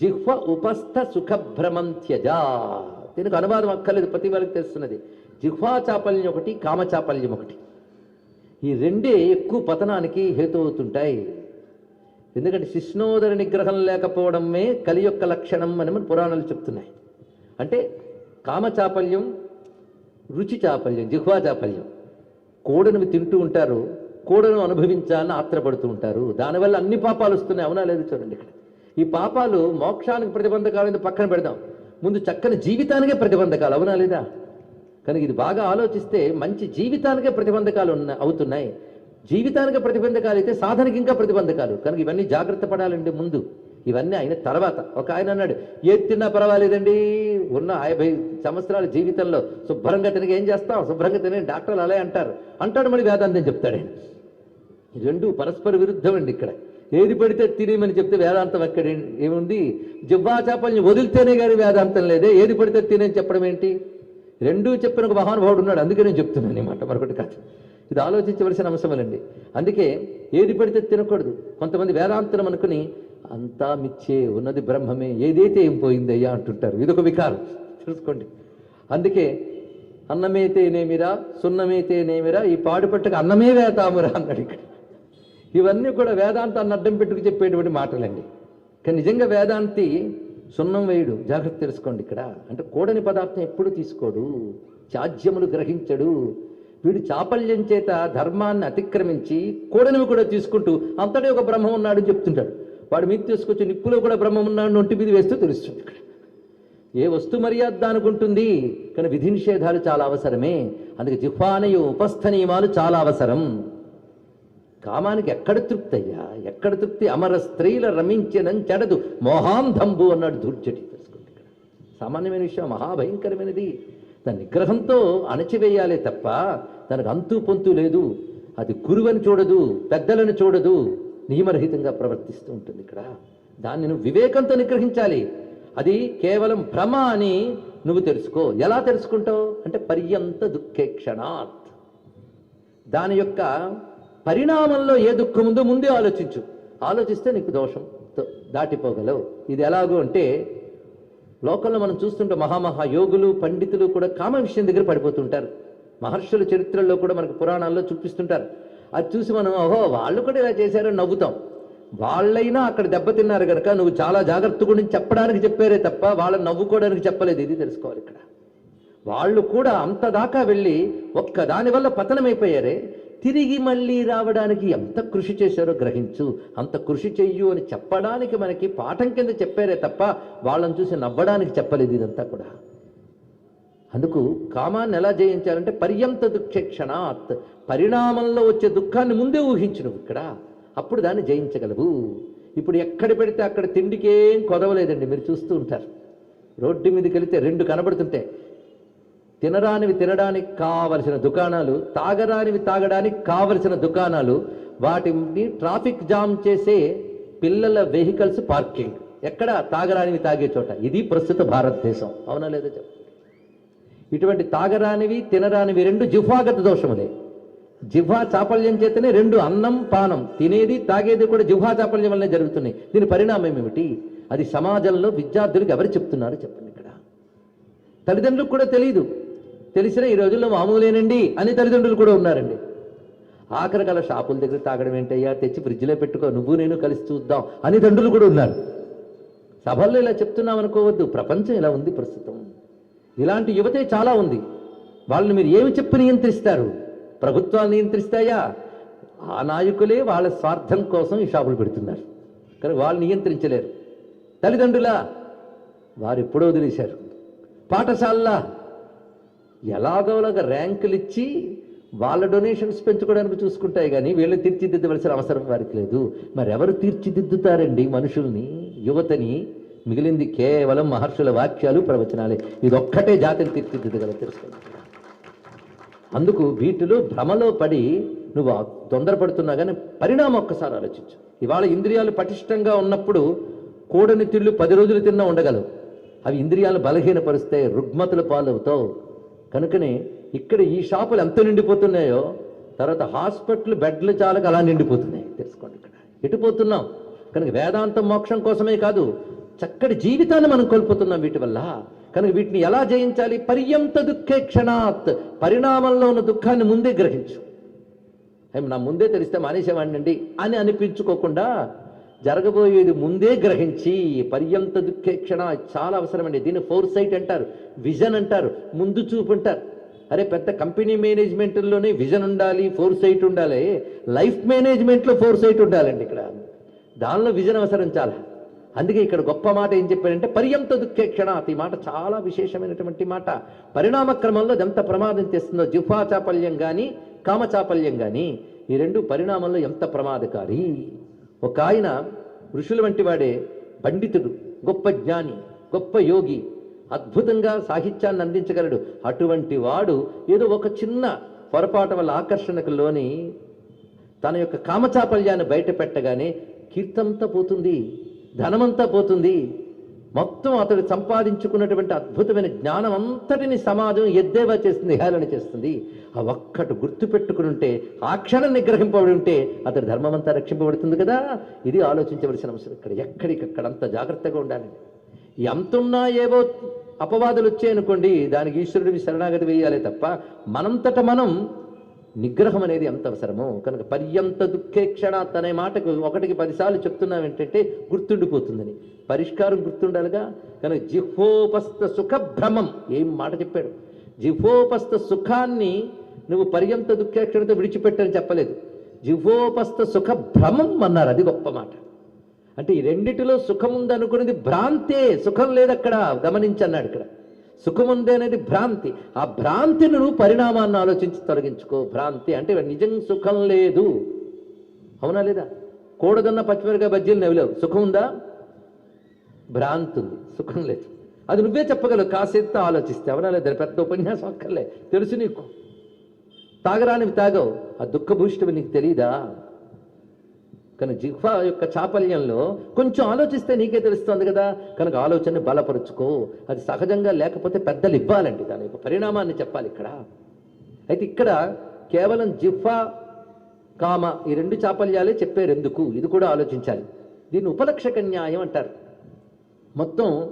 జిహ్వ ఉపస్థ సుఖభ్రమం త్యజా దీనికి అనువాదం అక్కర్లేదు ప్రతి వాళ్ళకి తెలుస్తున్నది. జిహ్వా చాపల్యం ఒకటి కామచాపల్యం ఒకటి. ఈ రెండే ఎక్కువ పతనానికి హేతు అవుతుంటాయి ఎందుకంటే శిష్ణోదర నిగ్రహం లేకపోవడమే కలి యొక్క లక్షణం అని మన పురాణాలు చెప్తున్నాయి. అంటే కామచాపల్యం రుచి చాపల్యం జిహ్వా చాపల్యం. కోడను తింటూ ఉంటారు కోడను అనుభవించాలని ఆత్రపడుతూ ఉంటారు. దానివల్ల అన్ని పాపాలు వస్తున్నాయి అవునా లేదు చూడండి ఇక్కడ. ఈ పాపాలు మోక్షానికి ప్రతిబంధకాలు పక్కన పెడదాం? ముందు చక్కని జీవితానికే ప్రతిబంధకాలు అవునా లేదా? కనుక ఇది బాగా ఆలోచిస్తే మంచి జీవితానికే ప్రతిబంధకాలు ఉన్నాయి అవుతున్నాయి. జీవితానికి ప్రతిబంధకాలు అయితే సాధనకి ఇంకా ప్రతిబంధకాలు. కనుక ఇవన్నీ జాగ్రత్త పడాలండి ముందు. ఇవన్నీ అయిన తర్వాత ఒక ఆయన అన్నాడు ఏది తిన్నా పర్వాలేదండి. ఉన్న యాభై సంవత్సరాల జీవితంలో శుభ్రంగా తినక ఏం చేస్తాం శుభ్రంగా తినే డాక్టర్లు అలా అంటారు. అంటాడు మళ్ళీ వేదాంతం చెప్తాడు రెండు పరస్పర విరుద్ధం అండి ఇక్కడ. ఏది పడితే తినేయమని చెప్తే వేదాంతం ఎక్కడ ఏముంది? జివ్వా చేపల్ని వదిలితేనే కానీ వేదాంతం లేదే. ఏది పడితే తినేని చెప్పడం ఏంటి? రెండూ చెప్పిన ఒక మహానుభావుడు ఉన్నాడు. అందుకే నేను చెప్తున్నాను అనమాట మరొకటి కాదు. ఇది ఆలోచించవలసిన అంశమేనండి అందుకే ఏది పడితే తినకూడదు. కొంతమంది వేదాంతం అనుకుని అంతా మిచ్చే ఉన్నది బ్రహ్మమే ఏదైతే ఏం పోయిందయ్యా అంటుంటారు. ఇదొక వికారం. చూసుకోండి. అందుకే అన్నమేతేనేమిరా సున్నమేతేనేమిరా ఈ పాడుపట్టుకు అన్నమే వేతామురా అన్నాడు ఇక్కడ. ఇవన్నీ కూడా వేదాంతాన్ని అడ్డం పెట్టుకు చెప్పేటువంటి మాటలండి. కానీ నిజంగా వేదాంతి సున్నం వేయుడు. జాగ్రత్త తెలుసుకోండి ఇక్కడ. అంటే కూడని పదార్థం ఎప్పుడు తీసుకోడు. త్యాజ్యములు గ్రహించడు. వీడు చాపల్యం చేత ధర్మాన్ని అతిక్రమించి కూడనివి కూడా తీసుకుంటూ అంతటే ఒక బ్రహ్మం ఉన్నాడు చెప్తుంటాడు. వాడు మీద తీసుకొచ్చి నిప్పులో కూడా బ్రహ్మం ఉన్నాడు ఒంటి మీద వేస్తూ తెలుస్తుంది ఇక్కడ. ఏ వస్తు మర్యాద దానికి కానీ విధి నిషేధాలు చాలా అవసరమే. అందుకే జిహ్వానయ ఉపస్థ నియమాలు చాలా అవసరం. కామానికి ఎక్కడ తృప్తి అయ్యా ఎక్కడ తృప్తి? అమర స్త్రీల రమించినం చెడదు. మోహాంధంబు అన్నాడు దూర్జటి తెలుసుకోండి ఇక్కడ. సామాన్యమైన విషయం మహాభయంకరమైనది. దాని నిగ్రహంతో అణచివేయాలే తప్ప దానికి అంతు పొంతు లేదు. అది గురువని చూడదు పెద్దలను చూడదు. నియమరహితంగా ప్రవర్తిస్తూ ఉంటుంది ఇక్కడ. దాన్ని నువ్వు వివేకంతో నిగ్రహించాలి. అది కేవలం భ్రమ అని నువ్వు తెలుసుకో. ఎలా తెలుసుకుంటావు? అంటే పర్యంత దుఃఖేక్షణాత్ దాని యొక్క పరిణామంలో ఏ దుఃఖం ఉందో ముందే ఆలోచించు. ఆలోచిస్తే నీకు దోషం తో- దాటిపోగలవు. ఇది ఎలాగో అంటే లోకంలో మనం చూస్తుంటే మహామహా యోగులు పండితులు కూడా కామ విషయం దగ్గర పడిపోతుంటారు. మహర్షుల చరిత్రల్లో కూడా మనకు పురాణాల్లో చూపిస్తుంటారు. అది చూసి మనం ఓహో వాళ్ళు కూడా ఇలా చేశారని నవ్వుతాం. వాళ్ళైనా అక్కడ దెబ్బతిన్నారు కనుక నువ్వు చాలా జాగ్రత్త గురించి చెప్పడానికి చెప్పారే తప్ప వాళ్ళని నవ్వుకోవడానికి చెప్పలేదు. ఇది తెలుసుకోవాలి ఇక్కడ. వాళ్ళు కూడా అంత దాకా వెళ్ళి ఒక్క దానివల్ల పతనమైపోయారే. తిరిగి మళ్ళీ రావడానికి ఎంత కృషి చేశారో గ్రహించు. అంత కృషి చెయ్యు అని చెప్పడానికి మనకి పాఠం కింద చెప్పారే తప్ప వాళ్ళని చూసి నవ్వడానికి చెప్పలేదు ఇదంతా కూడా. అందుకు కామాన్ని ఎలా జయించాలంటే పర్యంత దుఃఖక్షణాత్ పరిణామంలో వచ్చే దుఃఖాన్ని ముందే ఊహించు నువ్వు ఇక్కడ. అప్పుడు దాన్ని జయించగలవు. ఇప్పుడు ఎక్కడ పెడితే అక్కడ తిండికేం కొదవలేదండి మీరు చూస్తూ ఉంటారు. రోడ్డు మీదకి వెళితే రెండు కనబడుతుంటాయి. తినరానివి తినడానికి కావలసిన దుకాణాలు తాగరానివి తాగడానికి కావలసిన దుకాణాలు వాటిని ట్రాఫిక్ జామ్ చేసే పిల్లల వెహికల్స్ పార్కింగ్. ఎక్కడ తాగరానివి తాగే చోట. ఇది ప్రస్తుత భారతదేశం. అవునా లేదా చెప్పు. ఇటువంటి తాగరానివి తినరానివి రెండు జిహ్వాగత దోషములే. జిహ్వా చాపల్యం చేతనే రెండు అన్నం పానం. తినేది తాగేది కూడా జిహ్వా చాపల్యం వల్లనే జరుగుతున్నాయి. దీని పరిణామం ఏమిటి? అది సమాజంలో విద్యార్థులకు ఎవరు చెప్తున్నారు? చెప్పండి ఇక్కడ. తల్లిదండ్రులకు కూడా తెలియదు తెలిసిన ఈ రోజుల్లో మామూలేనండి అని తల్లిదండ్రులు కూడా ఉన్నారండి. ఆఖరికాల షాపుల దగ్గర తాగడం ఏంటయ్యా? తెచ్చి ఫ్రిడ్జ్లో పెట్టుకో నువ్వు నేను కలిసి చూద్దాం అని తండ్రులు కూడా ఉన్నారు. సభల్లో ఇలా చెప్తున్నాం అనుకోవద్దు. ప్రపంచం ఇలా ఉంది ప్రస్తుతం. ఇలాంటి యువతే చాలా ఉంది. వాళ్ళని మీరు ఏమి చెప్పి నియంత్రిస్తారు? ప్రభుత్వాలు నియంత్రిస్తాయా? ఆ నాయకులే వాళ్ళ స్వార్థం కోసం ఈ షాపులు పెడుతున్నారు. కానీ వాళ్ళు నియంత్రించలేరు. తల్లిదండ్రులా వారు ఎప్పుడో వదిలేశారు. పాఠశాలలా ఎలాగోలాగా ర్యాంకులు ఇచ్చి వాళ్ళ డొనేషన్స్ పెంచుకోవడానికి చూసుకుంటాయి కానీ వీళ్ళని తీర్చిదిద్దవలసిన అవసరం వారికి లేదు. మరి ఎవరు తీర్చిదిద్దుతారండి మనుషుల్ని? యువతని? మిగిలింది కేవలం మహర్షుల వాక్యాలు ప్రవచనాలే. ఇదొక్కటే జాతిని తీర్చిదిద్దగల తెలుసుకుంటారు అందుకు వీటిలో భ్రమలో పడి నువ్వు తొందరపడుతున్నా కానీ పరిణామం ఒక్కసారి ఆలోచించు. ఇవాళ ఇంద్రియాలు పటిష్టంగా ఉన్నప్పుడు కూడని తిళ్ళు పది రోజులు తిన్నా ఉండగలవు. అవి ఇంద్రియాలు బలహీనపరిస్తే రుగ్మతుల పాలవుతావు. కనుకనే ఇక్కడ ఈ షాపులు ఎంత నిండిపోతున్నాయో తర్వాత హాస్పిటల్ బెడ్లు చాలకు అలా నిండిపోతున్నాయి. తెలుసుకోండి ఇక్కడ. ఎటు పోతున్నాం? కనుక వేదాంతం మోక్షం కోసమే కాదు చక్కటి జీవితాన్ని మనం కోల్పోతున్నాం వీటి వల్ల. కనుక వీటిని ఎలా జయించాలి? పర్యంత దుఃఖే క్షణాత్. పరిణామంలో ఉన్న దుఃఖాన్ని ముందే గ్రహించు. నా ముందే తెలిస్తే మానేసేవాడినండి అని అనిపించుకోకుండా జరగబోయేది ముందే గ్రహించి పర్యంత దుఃఖేక్షణ చాలా అవసరమండి. దీన్ని ఫోర్ సైట్ అంటారు విజన్ అంటారు ముందు చూపు అంటారు. అరే పెద్ద కంపెనీ మేనేజ్మెంట్లోనే విజన్ ఉండాలి ఫోర్ సైట్ ఉండాలి. లైఫ్ మేనేజ్మెంట్లో ఫోర్ సైట్ ఉండాలండి ఇక్కడ. దానిలో విజన్ అవసరం చాలా. అందుకే ఇక్కడ గొప్ప మాట ఏం చెప్పారంటే పర్యంత దుఃఖే ఈ మాట చాలా విశేషమైనటువంటి మాట. పరిణామ క్రమంలో ఎంత ప్రమాదం తెస్తుందో జిఫా చాపల్యం కానీ కామచాపల్యం కానీ ఈ రెండు పరిణామంలో ఎంత ప్రమాదకారి? ఒక ఆయన ఋషుల వంటి వాడే పండితుడు గొప్ప జ్ఞాని గొప్ప యోగి అద్భుతంగా సాహిత్యాన్ని అందించగలడు. అటువంటి వాడు ఏదో ఒక చిన్న పొరపాటు వల్ల ఆకర్షణకు లోని తన యొక్క కామచాపల్యాన్ని బయట పెట్టగానే కీర్తంతా పోతుంది ధనమంతా పోతుంది. మొత్తం అతడు సంపాదించుకున్నటువంటి అద్భుతమైన జ్ఞానం అంతటిని సమాజం ఎద్దేవా చేస్తుంది హేళన చేస్తుంది. ఆ ఒక్కటి గుర్తుపెట్టుకుని ఉంటే ఆ క్షణం నిగ్రహింపబడి ఉంటే అతడి ధర్మం అంతా రక్షింపబడుతుంది కదా? ఇది ఆలోచించవలసిన అవసరం ఇక్కడ. ఎక్కడికక్కడ అంత జాగ్రత్తగా ఉండాలి. ఎంతున్నా ఏవో అపవాదులు వచ్చాయనుకోండి దానికి ఈశ్వరుడివి శరణాగతి వేయాలి తప్ప మనంతట మనం నిగ్రహం అనేది ఎంత అవసరమో కనుక పర్యంత దుఃఖే క్షణ అనే మాటకు ఒకటికి పదిసార్లు చెప్తున్నాం ఏంటంటే గుర్తుండిపోతుందని. పరిష్కారం గుర్తుండాలిగా? కనుక జిహ్వోపస్థ సుఖ భ్రమం ఏం మాట చెప్పాడు? జిహ్వోపస్థ సుఖాన్ని నువ్వు పర్యంత దుఃఖేక్షణతో విడిచిపెట్టని చెప్పలేదు. జిహ్వోపస్థ సుఖ భ్రమం అన్నారు. అది గొప్ప మాట. అంటే ఈ రెండిటిలో సుఖం ఉందనుకునేది భ్రాంతే. సుఖం లేదు అక్కడ గమనించన్నాడు ఇక్కడ. సుఖం ఉంది అనేది భ్రాంతి. ఆ భ్రాంతిని నువ్వు పరిణామాన్ని ఆలోచించి తొలగించుకో. భ్రాంతి అంటే నిజం సుఖం లేదు. అవునా లేదా? కూడదన్న పచ్చిమిరకాయ బజ్జీలు నవ్వలేవు సుఖం ఉందా? భ్రాంతి ఉంది సుఖం లేదు. అది నువ్వే చెప్పగలవు కాసేపు ఆలోచిస్తే. అవునా లేదా? పెద్ద ఉపన్యాసం అక్కర్లే. తెలుసు నీకు. తాగరానివి తాగవు. ఆ దుఃఖభూషితవి నీకు తెలీదా? కానీ జిహ్వ యొక్క చాపల్యంలో కొంచెం ఆలోచిస్తే నీకే తెలుస్తుంది కదా. కనుక ఆలోచనని బలపరుచుకో. అది సహజంగా లేకపోతే పెద్దలు ఇవ్వాలండి. దాని యొక్క పరిణామాన్ని చెప్పాలి ఇక్కడ. అయితే ఇక్కడ కేవలం జిహ్వ కామ ఈ రెండు చాపల్యాలే చెప్పారు ఎందుకు ఇది కూడా ఆలోచించాలి. దీన్ని ఉపలక్షక న్యాయం అంటారు. మొత్తం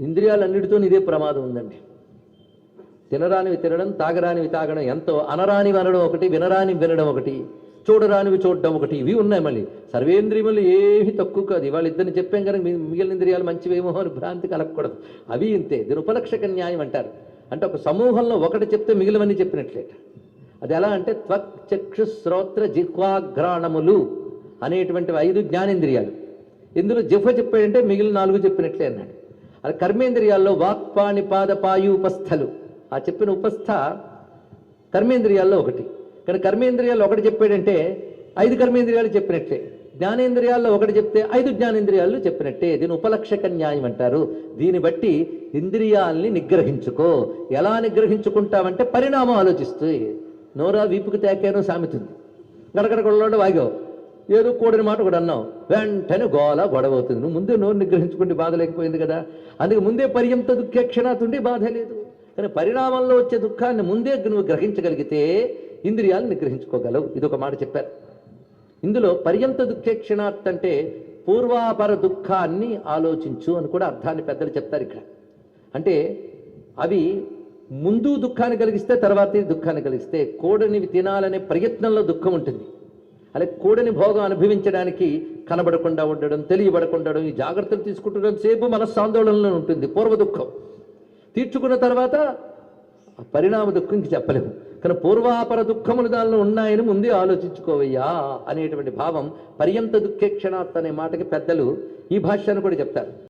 ఇంద్రియాలన్నిటితో ఇదే ప్రమాదం ఉందండి. తినరానివి తినడం తాగరానివి తాగడం ఎంతో అనరానివి అనడం ఒకటి వినరానివి వినడం ఒకటి చూడరానివి చూడడం ఒకటి ఇవి ఉన్నాయి మళ్ళీ. సర్వేంద్రియములు ఏమి తక్కువ కాదు. ఇవాళ ఇద్దరిని చెప్పాం కనుక మిగిలిన ఇంద్రియాలు మంచివేమో అని భ్రాంతి కలగకూడదు. అవి ఇంతే. దీని ఉపలక్షక న్యాయం అంటారు. అంటే ఒక సమూహంలో ఒకటి చెప్తే మిగిలివన్నీ చెప్పినట్లేట. అది ఎలా అంటే త్వక్ చక్షు శ్రోత్ర జిహ్వాఘ్రాణములు అనేటువంటి ఐదు జ్ఞానేంద్రియాలు. ఇందులో జఫ చెప్పాడంటే మిగిలిన నాలుగు చెప్పినట్లే అన్నాడు. అది కర్మేంద్రియాల్లో వాక్పాణి పాదపాయు ఉపస్థలు. ఆ చెప్పిన ఉపస్థ కర్మేంద్రియాల్లో ఒకటి. కానీ కర్మేంద్రియాల్లో ఒకటి చెప్పాడంటే ఐదు కర్మేంద్రియాలు చెప్పినట్లే. జ్ఞానేంద్రియాల్లో ఒకటి చెప్తే ఐదు జ్ఞానేంద్రియాలు చెప్పినట్టే. దీని ఉపలక్షక న్యాయం అంటారు. దీన్ని బట్టి ఇంద్రియాల్ని నిగ్రహించుకో. ఎలా నిగ్రహించుకుంటామంటే పరిణామం ఆలోచిస్తూ. నోరా వీపుకు తేకాను సామెతుంది. గడగడ గొడవలో వాగావు ఏదో కూడని మాట కూడా అన్నావు. వెంటనే గోల గొడవ అవుతుంది. నువ్వు ముందే నోరు నిగ్రహించుకుంటే బాధ లేకపోయింది కదా. అందుకే ముందే పర్యంత దుఃఖక్షణాతుండి బాధ లేదు. కానీ పరిణామంలో వచ్చే దుఃఖాన్ని ముందే నువ్వు గ్రహించగలిగితే ఇంద్రియాలు నిగ్రహించుకోగలవు. ఇది ఒక మాట చెప్పారు. ఇందులో పర్యంత దుఃఖక్షణాత్ అంటే పూర్వాపర దుఃఖాన్ని ఆలోచించు అని కూడా అర్థాన్ని పెద్దలు చెప్తారు ఇక్కడ. అంటే అవి ముందు దుఃఖాన్ని కలిగిస్తే తర్వాత దుఃఖాన్ని కలిగిస్తే కోడనివి తినాలనే ప్రయత్నంలో దుఃఖం ఉంటుంది. అలాగే కూడని భోగం అనుభవించడానికి కనబడకుండా ఉండడం తెలియబడకుండా ఉండడం ఈ జాగ్రత్తలు తీసుకుంటున్న సేపు మనస్సాందోళనలో ఉంటుంది పూర్వ దుఃఖం. తీర్చుకున్న తర్వాత పరిణామ దుఃఖం ఇంక చెప్పలేము. కానీ పూర్వాపర దుఃఖములు దానిలో ఉన్నాయని ముందే ఆలోచించుకోవయ్యా అనేటువంటి భావం పర్యంత దుఃఖే క్షణాత్ అనే మాటకి పెద్దలు ఈ భాష్యాన్ని కూడా చెప్తారు.